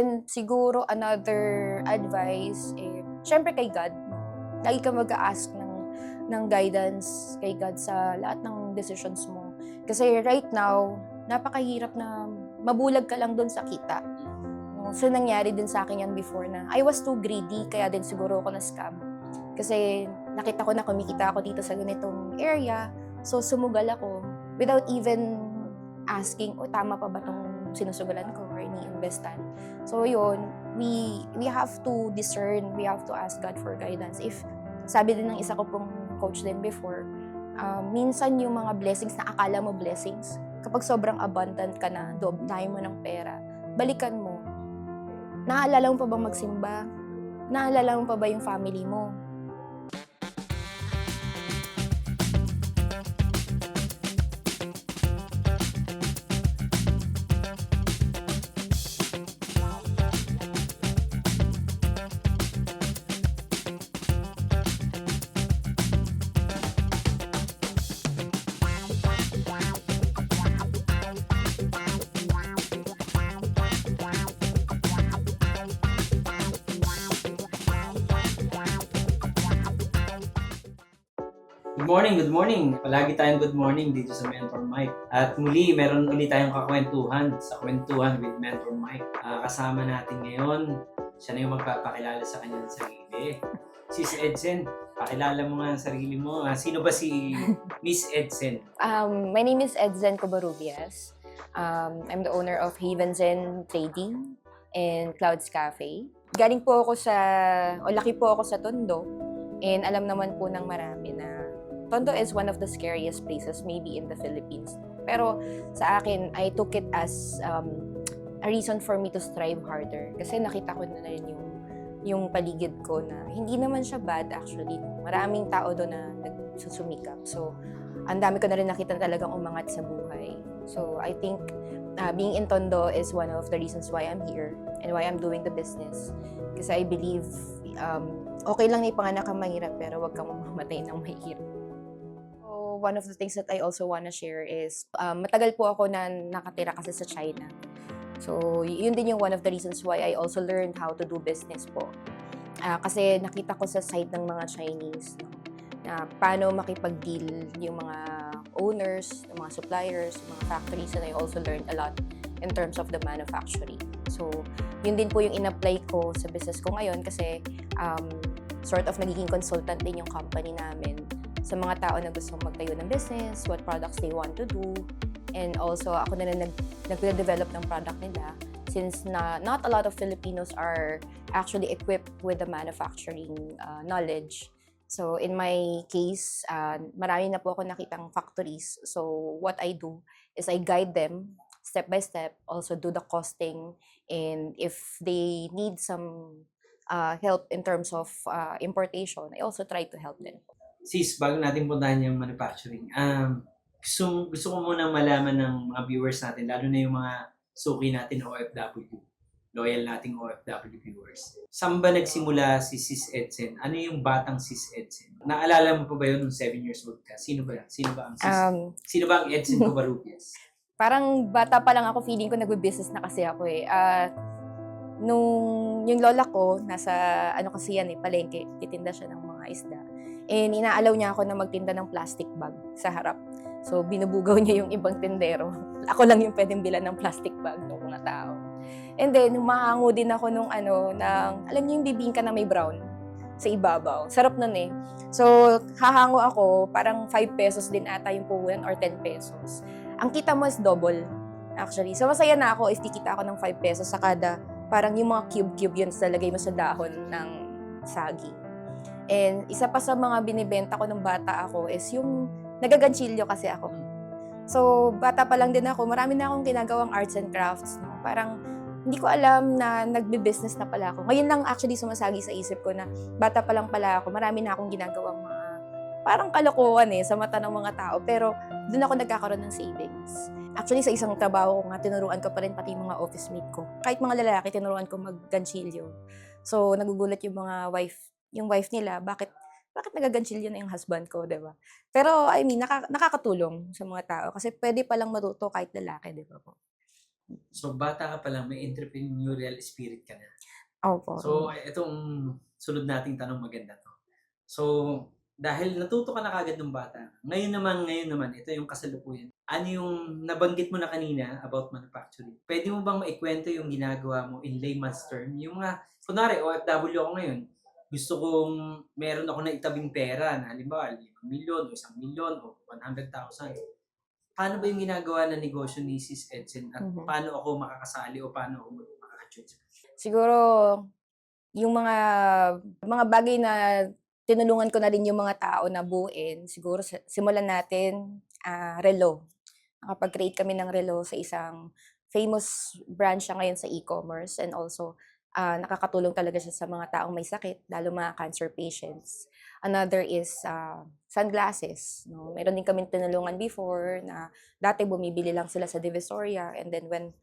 then, siguro, another advice, eh, syempre kay God. Lagi ka mag-ask ng, ng guidance kay God sa lahat ng decisions mo. Kasi right now, napakahirap na mabulag ka lang doon sa kita. So, nangyari din sa akin yan before na I was too greedy, kaya din siguro ako na-scam. Kasi nakita ko na kumikita ako dito sa ganitong area, so sumugal ako without even asking, o tama pa ba itong sinusugalan ko or ini-investan. So yun, we we have to discern, we have to ask God for guidance. If sabi din ng isa ko pong coach din before, um, minsan yung mga blessings na akala mo blessings, kapag sobrang abundant ka na, doobnahin mo ng pera, balikan mo. Naalala mo pa ba magsimba? Naalala mo pa ba yung family mo? Morning, good morning. Palagi tayong good morning dito sa Mentor Mike. At muli, meron ulit tayong kakwentuhan sa Kwentuhan with Mentor Mike. Ah, kasama natin ngayon, siya na yung magpapakilala sa kanyang sarili. Sis Edsen, pakilala mo nga ang sarili mo. Ah, sino ba si Miss Edsen? Um, my name is Edzen Covarrubias. Um, I'm the owner of Haven Zen Trading and Clouds Cafe. Galing po ako sa, o laki po ako sa Tondo. And alam naman po ng marami na Tondo is one of the scariest places maybe in the Philippines. Pero sa akin, I took it as um, a reason for me to strive harder. Kasi nakita ko na rin yung, yung paligid ko na hindi naman siya bad actually. Maraming tao doon na nagsusumikap. So, ang dami ko na rin nakita talagang umangat sa buhay. So, I think uh, being in Tondo is one of the reasons why I'm here and why I'm doing the business. Kasi I believe um, okay lang na ipanganak kang mahirap pero wag kang mamamatay ng mahirap. One of the things that I also want to share is um, matagal po ako na nakatira kasi sa China. So, yun din yung one of the reasons why I also learned how to do business po. Ah, kasi nakita ko sa side ng mga Chinese na paano makipag-deal yung mga owners, yung mga suppliers, yung mga factories, and I also learned a lot in terms of the manufacturing. So, yun din po yung in-apply ko sa business ko ngayon kasi um, sort of nagiging consultant din yung company namin sa mga tao na gusto magtayo ng business, what products they want to do, and also ako na rin nag, nagde-develop ng product nila since na not a lot of Filipinos are actually equipped with the manufacturing uh, knowledge. So in my case, uh, marami na po ako nakitang factories. So what I do is I guide them step by step, also do the costing, and if they need some uh, help in terms of uh, importation, I also try to help them. Sis, bago natin puntahan yung manufacturing, um, gusto, gusto ko muna malaman ng mga viewers natin, lalo na yung mga suki natin OFW, loyal nating OFW viewers. Saan ba nagsimula si Sis Edsen? Ano yung batang Sis Edsen? Naalala mo pa ba yun nung 7 years old ka? Sino ba? Sino ba ang Sis? Um, Sino ba ang Edsen Covarrubias? parang bata pa lang ako, feeling ko nagbe-business na kasi ako eh. Ah, nung yung lola ko, nasa ano kasi yan eh, palengke, titinda siya ng mga isda. And inaalaw niya ako na magtinda ng plastic bag sa harap. So, binubugaw niya yung ibang tindero. Ako lang yung pwedeng bilan ng plastic bag ng mga tao. And then, humahango din ako nung ano, ng, alam niyo yung bibingka na may brown sa ibabaw. Sarap nun eh. So, hahango ako, parang 5 pesos din ata yung puhunan or 10 pesos. Ang kita mo is double, actually. So, masaya na ako if kikita ako ng 5 pesos sa kada, parang yung mga cube-cube yun sa lagay mo sa dahon ng sagi. And isa pa sa mga binibenta ko nung bata ako is yung nagaganchilyo kasi ako. So, bata pa lang din ako, marami na akong ginagawang arts and crafts. No? Parang, hindi ko alam na nagbe-business na pala ako. Ngayon lang actually sumasagi sa isip ko na bata pa lang pala ako, marami na akong ginagawang mga parang kalokohan eh sa mata ng mga tao. Pero doon ako nagkakaroon ng savings. Actually, sa isang trabaho ko nga, tinuruan ko pa rin pati mga office mate ko. Kahit mga lalaki, tinuruan ko mag-ganchilyo. So, nagugulat yung mga wife, yung wife nila, bakit bakit nagaganchilyo na yung husband ko, di ba? Pero, I mean, naka, nakakatulong sa mga tao kasi pwede palang matuto kahit lalaki, di ba po? So, bata ka pa lang, may entrepreneurial spirit ka na. Opo. So, itong sunod nating tanong maganda to. So, dahil natuto ka na kagad ng bata, ngayon naman, ngayon naman, ito yung kasalukuyan. Ano yung nabanggit mo na kanina about manufacturing? Pwede mo bang maikwento yung ginagawa mo in layman's term? Yung mga, kunwari, OFW ako ngayon, gusto kong meron ako na itabing pera na halimbawa 5 milyon o 1 milyon o 100,000. Paano ba yung ginagawa na negosyo ni Sis Edson at Mhm. paano ako makakasali o paano ako makaka-join Siguro, yung mga mga bagay na tinulungan ko na rin yung mga tao na buuin, siguro simulan natin ah, relo. Nakapag-create kami ng relo sa isang famous brand siya ngayon sa e-commerce and also ah, nakakatulong talaga siya sa mga taong may sakit, lalo mga cancer patients. Another is ah, sunglasses. No? Meron din kami tinulungan before na dati bumibili lang sila sa Divisoria and then when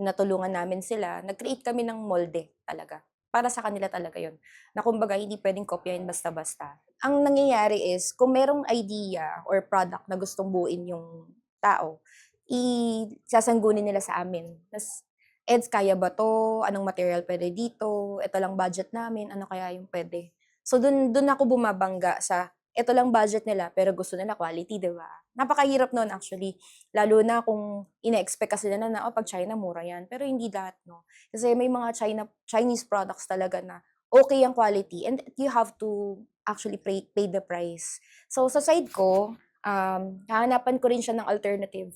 natulungan namin sila, nag-create kami ng molde talaga. Para sa kanila talaga yon Na kumbaga, hindi pwedeng kopyahin basta-basta. Ang nangyayari is, kung merong idea or product na gustong buuin yung tao, i-sasanggunin nila sa amin. Tapos, Eds, kaya ba to? Anong material pwede dito? Ito lang budget namin. Ano kaya yung pwede? So, dun, dun ako bumabangga sa, ito lang budget nila, pero gusto nila quality, di ba? Napakahirap nun actually. Lalo na kung ina-expect kasi nila na, oh, pag China, mura yan. Pero hindi lahat, no? Kasi may mga China, Chinese products talaga na okay ang quality and you have to actually pay, pay the price. So, sa side ko, um, hahanapan ko rin siya ng alternative.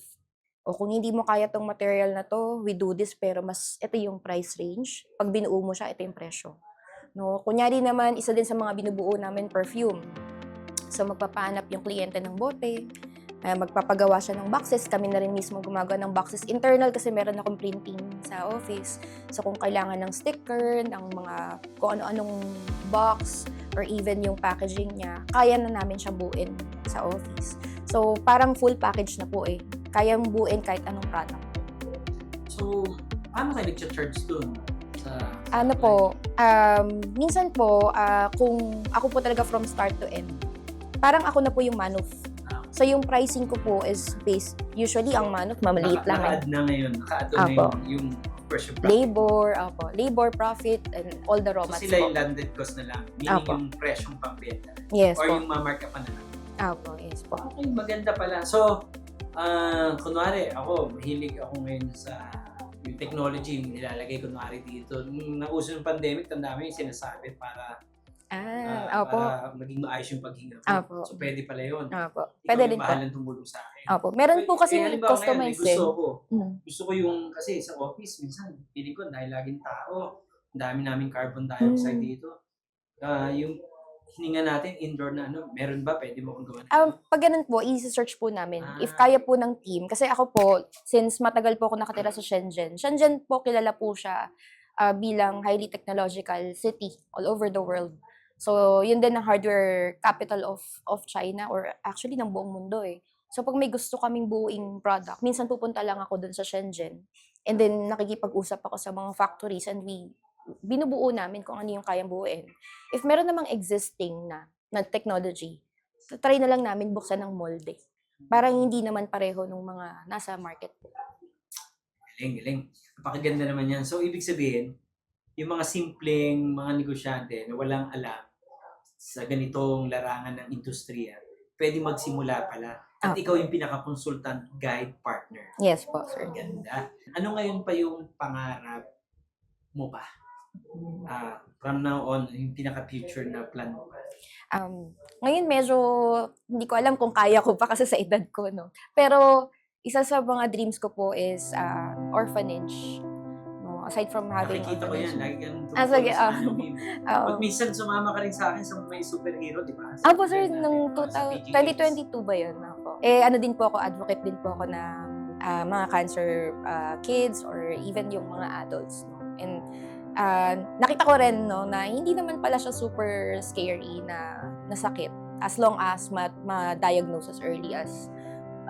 O kung hindi mo kaya tong material na to, we do this pero mas ito yung price range. Pag binuo mo siya, ito yung presyo. No, kunyari naman, isa din sa mga binubuo namin perfume. So magpapahanap yung kliyente ng bote, eh, magpapagawa siya ng boxes. Kami na rin mismo gumagawa ng boxes internal kasi meron akong printing sa office. So kung kailangan ng sticker, ng mga kung ano-anong box, or even yung packaging niya, kaya na namin siya buuin sa office. So parang full package na po eh. Kaya mong buuin kahit anong product. So, paano kayo nag-charge dun? Sa, Ano po, um, minsan po, ah, kung ako po talaga from start to end, parang ako na po yung manuf. Ah. So yung pricing ko po is based, usually ang manuf, mamaliit lang. eh. naka-add na ngayon. Naka-add na Apo. yung, yung first profit. Labor, opo, labor, profit, and all the raw So, mats sila po. yung landed cost na lang. Meaning Apo. yung presyong pambenta. Yes Or po. yung mamark up pa na lang. Opo, yes po. Okay, maganda pala. So, ah kunwari, ako, mahilig ako ngayon sa yung technology, yung nilalagay kunwari dito. Nung nauso yung pandemic, tanda mo yung sinasabi para, Ah, opo. para maging maayos yung paghinga ko. Apo. So, pwede pala yun. Opo. Ikaw Pwede yung rin po. bahalang tumulong sa akin. Opo. Meron po Eh, kasi may customized din. gusto ko. Mm. Gusto ko yung, kasi sa office, minsan, piling ko, dahil laging tao, ang dami namin carbon dioxide Mm. dito. Ah, yung hininga natin, indoor na ano, meron ba? Pwede mo kong gawin? Um, pag ganun po, i-search po namin. If Ah. kaya po ng team. Kasi ako po, since matagal po ako nakatira sa Shenzhen, Shenzhen po kilala po siya ah, bilang highly technological city all over the world. So, yun din ang hardware capital of of China or actually ng buong mundo eh. So, pag may gusto kaming buuing product, minsan pupunta lang ako dun sa Shenzhen. And then, nakikipag-usap ako sa mga factories and we binubuo namin kung ano yung kayang buuin. If meron namang existing na, na technology, try na lang namin buksan ng molde. Parang hindi naman pareho ng mga nasa market. Galing, galing. Napakaganda naman yan. So, ibig sabihin, yung mga simpleng mga negosyante na walang alam sa ganitong larangan ng industriya, pwede magsimula pala. At Ah. ikaw yung pinaka-consultant guide partner. Yes po, sir. Ganda. Ano ngayon pa yung pangarap mo pa? Ah, from now on, yung pinaka-future na plan mo? Um, ngayon medyo hindi ko alam kung kaya ko pa kasi sa edad ko, no. Pero isa sa mga dreams ko po is ah, orphanage. No, aside from having Nakikita ko yan. Lagi kang Ah, sige, ah. Oo. At minsan sumama ka rin sa akin sa may superhero, di ba? Sa Ah, po sir, event nung natin, sa 2000 PG Games. 2022 ba yun? Ako. Eh, ano din po ako, advocate din po ako ng ah, mga cancer ah, kids or even yung mga adults. No? And ah, nakita ko rin no, na hindi naman pala siya super scary na, na sakit as long as ma- ma-diagnose as early as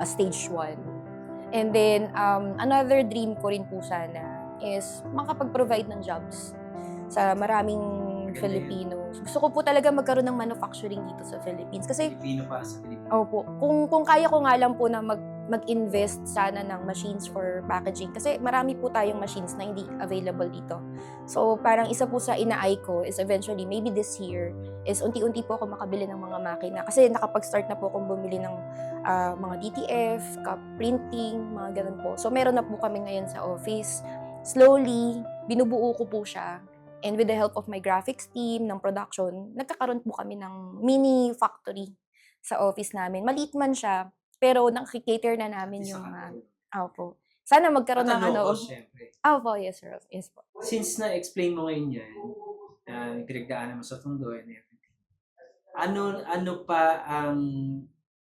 ah, stage 1. And then, um, another dream ko rin po sana is makapag-provide ng jobs sa maraming Maganda yun. Filipino. Gusto ko po talaga magkaroon ng manufacturing dito sa Philippines. Kasi Pilipino para sa Pilipinas. Opo. Kung kung kaya ko nga lang po na mag mag-invest sana ng machines for packaging. Kasi marami po tayong machines na hindi available dito. So, parang isa po sa ina-eye ko is eventually, maybe this year, is unti-unti po ako makabili ng mga makina. Kasi nakapag-start na po akong bumili ng ah, mga DTF, cup printing, mga ganun po. So, meron na po kami ngayon sa office. Slowly, binubuo ko po siya. And with the help of my graphics team, ng production, nagkakaroon po kami ng mini factory sa office namin. Maliit man siya, pero nakikater na namin yung... Uh, opo. Sana magkaroon ng ano... logo, syempre. Opo, yes sir. Yes po. Since na-explain mo ngayon yan, na pinagdaanan mo sa Tondo and everything, ano ano pa ang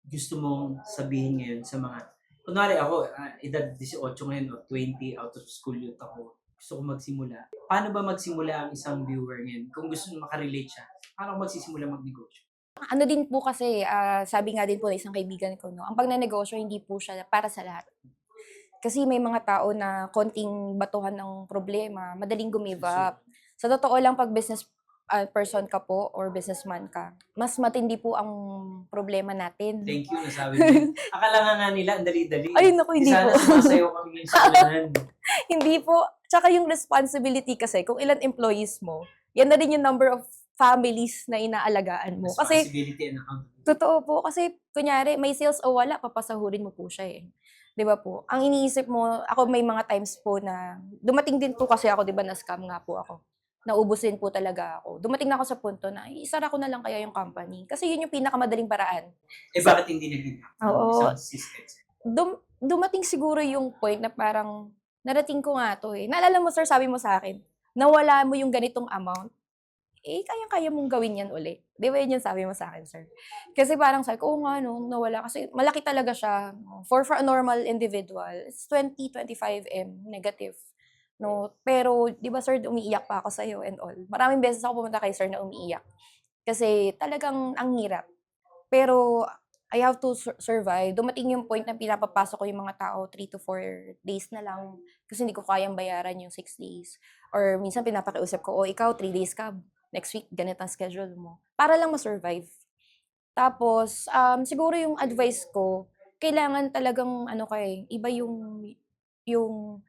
gusto mong sabihin ngayon sa mga, kunwari ako, ah, edad 18 ngayon, o 20, out of school youth ako, gusto ko magsimula. Paano ba magsimula ang isang viewer ngayon? Kung gusto nyo makarelate siya, paano magsisimula magnegosyo? Ano din po kasi, ah, sabi nga din po ng isang kaibigan ko, no, ang pagnanegosyo hindi po siya para sa lahat. Kasi may mga tao na konting batuhan ng problema, madaling gumive up. Sa totoo lang, pag business ah, person ka po or businessman ka, mas matindi po ang problema natin. Thank you, nasabi mo. Akala nga nga nila, ang dali-dali. Ay, naku, hindi Sana po. sumasayaw kami ngayon sa ulan. hindi po. Tsaka yung responsibility kasi, kung ilan employees mo, yan na rin yung number of families na inaalagaan mo. Kasi, and. Totoo po. Kasi, kunyari, may sales o wala, papasahurin mo po siya eh. Di ba po? Ang iniisip mo, ako may mga times po na, dumating din po kasi ako, di ba, na-scam nga po ako. Naubusin po talaga ako. Dumating na ako sa punto na, isara ko na lang kaya yung company. Kasi yun yung pinakamadaling paraan. Eh, bakit hindi naging Oo. Dum- dumating siguro yung point na parang, narating ko nga to eh. Naalala mo, sir, sabi mo sa akin, nawala mo yung ganitong amount, eh, kaya-kaya mong gawin yan uli. Di ba yun yung sabi mo sa akin, sir? Kasi parang sabi ko, oo nga, no, nawala. Kasi malaki talaga siya. For, for a normal individual, it's 20, 25 M negative. No? Pero, di ba, sir, umiiyak pa ako sa'yo and all. Maraming beses ako pumunta kay sir na umiiyak. Kasi talagang ang hirap. Pero, I have to sur- survive. Dumating yung point na pinapapasok ko yung mga tao 3 to 4 days na lang kasi hindi ko kayang bayaran yung 6 days. Or minsan pinapakiusap ko, oh, ikaw 3 days ka, next week ganito ang schedule mo. Para lang ma-survive. Tapos, um, siguro yung advice ko, kailangan talagang ano kay iba yung yung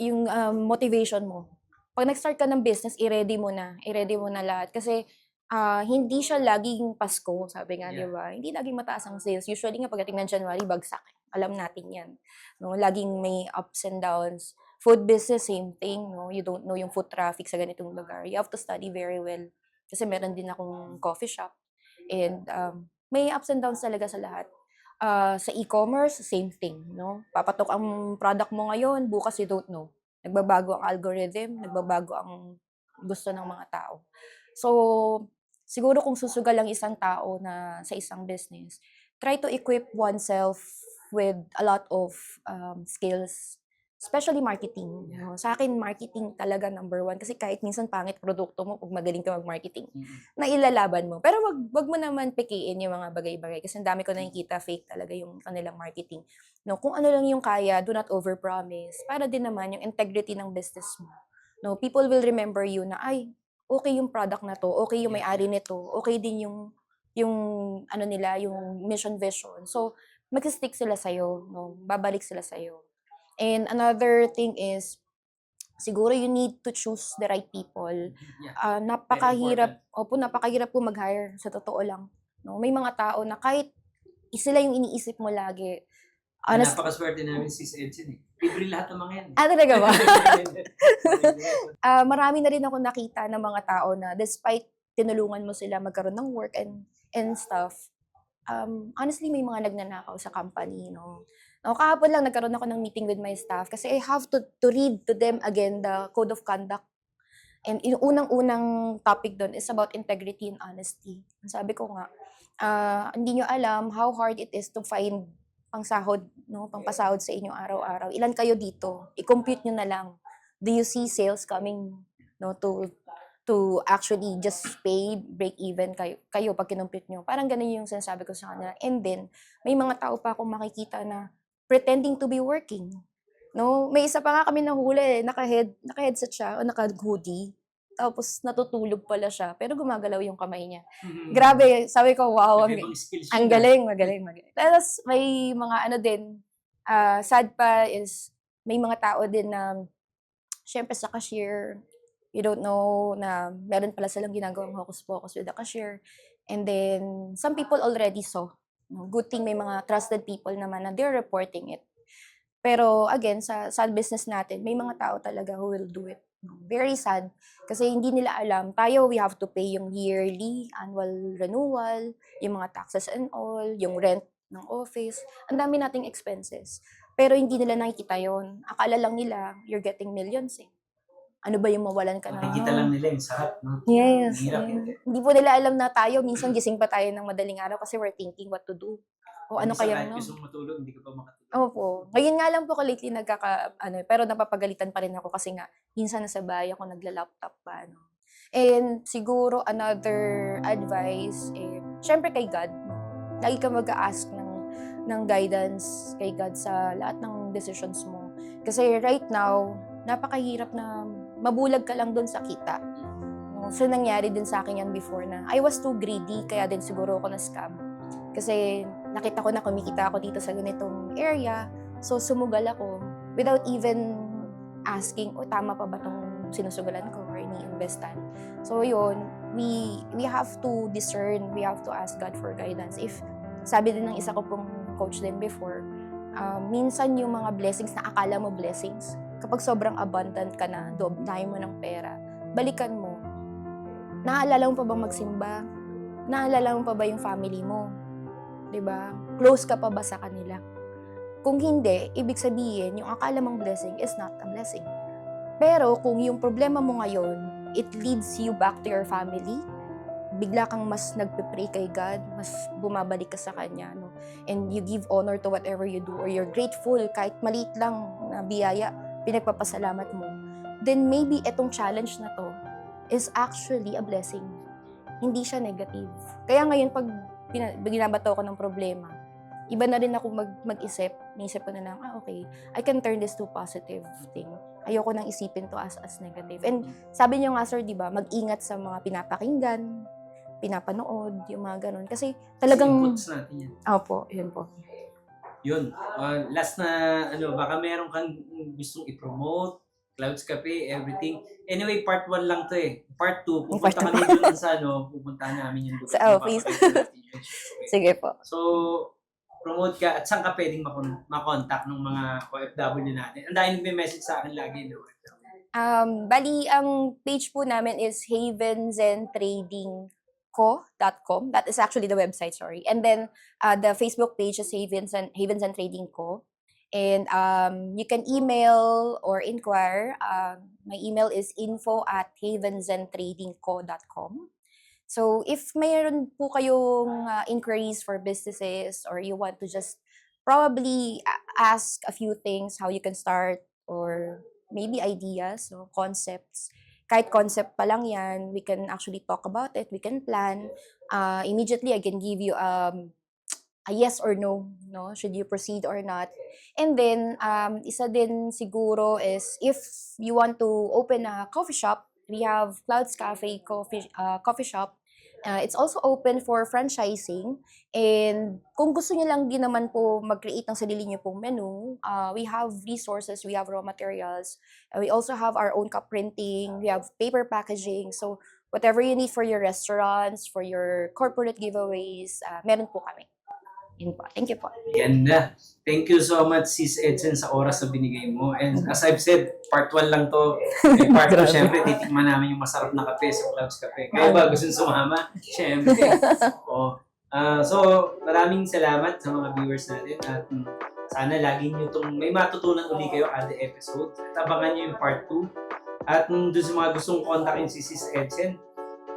yung um, motivation mo. Pag nag-start ka ng business, i-ready mo na. I-ready mo na lahat. Kasi ah, hindi siya laging Pasko, sabi nga, di Yeah. ba? Hindi laging mataas ang sales. Usually nga pagdating ng January, bagsak. Alam natin yan. No? Laging may ups and downs. Food business, same thing. No? You don't know yung food traffic sa ganitong lugar. You have to study very well. Kasi meron din akong coffee shop. And um, may ups and downs talaga sa lahat. Ah, sa e-commerce, same thing. No? Papatok ang product mo ngayon, bukas you don't know. Nagbabago ang algorithm, nagbabago ang gusto ng mga tao. So, siguro kung susugal ang isang tao na sa isang business, try to equip oneself with a lot of um, skills, especially marketing. no? Sa akin, marketing talaga number one. Kasi kahit minsan pangit produkto mo, pag magaling ka mag-marketing, na ilalaban mo. Pero wag, wag mo naman pikiin yung mga bagay-bagay. Kasi ang dami ko nakikita fake talaga yung kanilang marketing. No, kung ano lang yung kaya, do not overpromise. Para din naman yung integrity ng business mo. No, people will remember you na, ay, okay yung product na to, okay yung may-ari nito, okay din yung yung ano nila, yung mission vision. So, mag-stick sila sa'yo, no? babalik sila sa'yo. And another thing is, siguro you need to choose the right people. Yeah. Ah, napakahirap, opo, napakahirap po mag-hire, sa totoo lang. No? May mga tao na kahit sila yung iniisip mo lagi. Honest, Napakaswerte namin si Edson eh. Libre lahat ng mga yan. eh. ah, talaga ba? Ah, marami na rin ako nakita ng mga tao na despite tinulungan mo sila magkaroon ng work and and stuff, um, honestly, may mga nagnanakaw sa company, no? No, kahapon lang nagkaroon ako ng meeting with my staff kasi I have to, to read to them again the code of conduct. And yung unang-unang topic doon is about integrity and honesty. Sabi ko nga, ah, hindi nyo alam how hard it is to find pangsahod, no? pangpasahod sa inyong araw-araw. Ilan kayo dito? I-compute nyo na lang. Do you see sales coming no, to to actually just pay, break even kayo, kayo pag kinumpute nyo. Parang ganun yung sinasabi ko sa kanila. And then, may mga tao pa akong makikita na pretending to be working. No, may isa pa nga kami nahuli, eh, naka-head, naka-headset siya o naka-hoodie. tapos natutulog pala siya, pero gumagalaw yung kamay niya. Mhm. Grabe, sabi ko, wow, ang, ang galing, magaling, magaling. Tapos may mga ano din, ah, sad pa is may mga tao din na, syempre sa cashier, you don't know na meron pala silang ginagawang hocus-pocus with the cashier. And then, some people already saw. No, Good thing may mga trusted people naman na they're reporting it. Pero again, sa sad business natin, may mga tao talaga who will do it. Very sad. Kasi hindi nila alam. Tayo, we have to pay yung yearly, annual renewal, yung mga taxes and all, yung rent ng office. Ang dami nating expenses. Pero hindi nila nakikita yon. Akala lang nila, you're getting millions eh. Ano ba yung mawalan ka ng... Nakikita lang nila yung sarap, no? Yes. Hirap, yes. hindi. Hindi po nila alam na tayo, minsan gising pa tayo ng madaling araw kasi we're thinking what to do. O ano Minsan kaya no? gusto mo matulog, hindi ka pa makatulog. Opo. Ngayon nga lang po ko lately nagkaka, ano, pero napapagalitan pa rin ako kasi nga, minsan nasa bahay ako nagla-laptop pa, ano. And siguro another advice, eh, syempre kay God, lagi ka mag-ask ng, ng guidance kay God sa lahat ng decisions mo. Kasi right now, napakahirap na mabulag ka lang doon sa kita. So, nangyari din sa akin yan before na I was too greedy, kaya din siguro ako na-scam. Kasi nakita ko na kumikita ako dito sa ganitong area, so sumugal ako without even asking, o tama pa ba itong sinusugalan ko or ini-investan. So yun, we, we have to discern, we have to ask God for guidance. If, sabi din ng isa ko pong coach din before, um, minsan yung mga blessings na akala mo blessings, kapag sobrang abundant ka na, doobnahin mo ng pera, balikan mo. Naalala mo pa bang magsimba? Naalala mo pa ba yung family mo? ba? Close ka pa ba sa kanila? Kung hindi, ibig sabihin, yung akala mong blessing is not a blessing. Pero kung yung problema mo ngayon, it leads you back to your family, bigla kang mas nagpe-pray kay God, mas bumabalik ka sa Kanya, no? And you give honor to whatever you do, or you're grateful, kahit maliit lang na biyaya, pinagpapasalamat mo, then maybe etong challenge na to is actually a blessing. Hindi siya negative. Kaya ngayon, pag binabato ko ng problema, iba na rin ako mag, mag-isip. Naisip ko na lang, ah, okay, I can turn this to positive thing. Ayoko nang isipin to as, as negative. And sabi niyo nga, sir, di ba, mag-ingat sa mga pinapakinggan, pinapanood, yung mga ganun. Kasi talagang, Inputs natin yan. opo, yun po. Yun. Uh, last na, ano, baka meron kang gustong i-promote, Clouds Cafe, everything. Anyway, part 1 lang to eh. Part 2, pupunta kami doon sa ano, pupunta namin yung lugar. Sa office. Sige po. So, promote ka at saan ka pwedeng makon- makontak ng mga OFW natin. Ang dahil nagme-message sa akin lagi, no? Um, bali, ang page po namin is havensandtradingco.com. That is actually the website, sorry. And then, uh, the Facebook page is Havens and, Havens and Trading Co. And um, you can email or inquire. Um, my email is info at havensandtradingco.com. So, if mayroon po kayong uh, inquiries for businesses or you want to just probably ask a few things, how you can start or maybe ideas or concepts. Kahit concept pa lang yan, we can actually talk about it, we can plan. Uh, immediately, I can give you um, a yes or no, no, should you proceed or not. And then, um, isa din siguro is if you want to open a coffee shop, we have Clouds Cafe Coffee, uh, coffee Shop. Uh, it's also open for franchising. And kung gusto niyo lang din naman po mag-create ng sarili niyo pong menu, uh, we have resources, we have raw materials. Uh, we also have our own cup printing, we have paper packaging. So whatever you need for your restaurants, for your corporate giveaways, uh, meron po kami. Yun po. Thank you po. Yan na. Thank you so much, Sis Edson, sa oras na binigay mo. And as I've said, part 1 lang to. Eh, part 2, Grabe. syempre, titikman namin yung masarap na kape sa Clouds Cafe. Kaya ba gusto sumama? Syempre. Oo. Ah, so, maraming salamat sa mga viewers natin at mm, sana lagi nyo itong may matutunan uli kayo kada episode. At abangan nyo yung part 2. At mm, doon sa mga gustong kontakin si Sis Edson,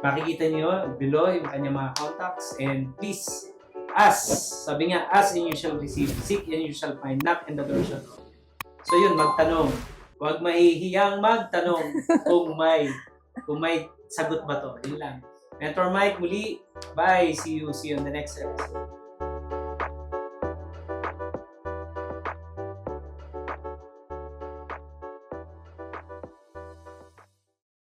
makikita nyo below yung kanyang mga contacts and please ask. Sabi nga, ask and you shall receive. Seek and you shall find. Knock and the door shall open. So yun, magtanong. Huwag mahihiyang magtanong kung may kung may sagot ba to. Yun lang. Mentor Mike, muli. Bye. See you. See you on the next episode.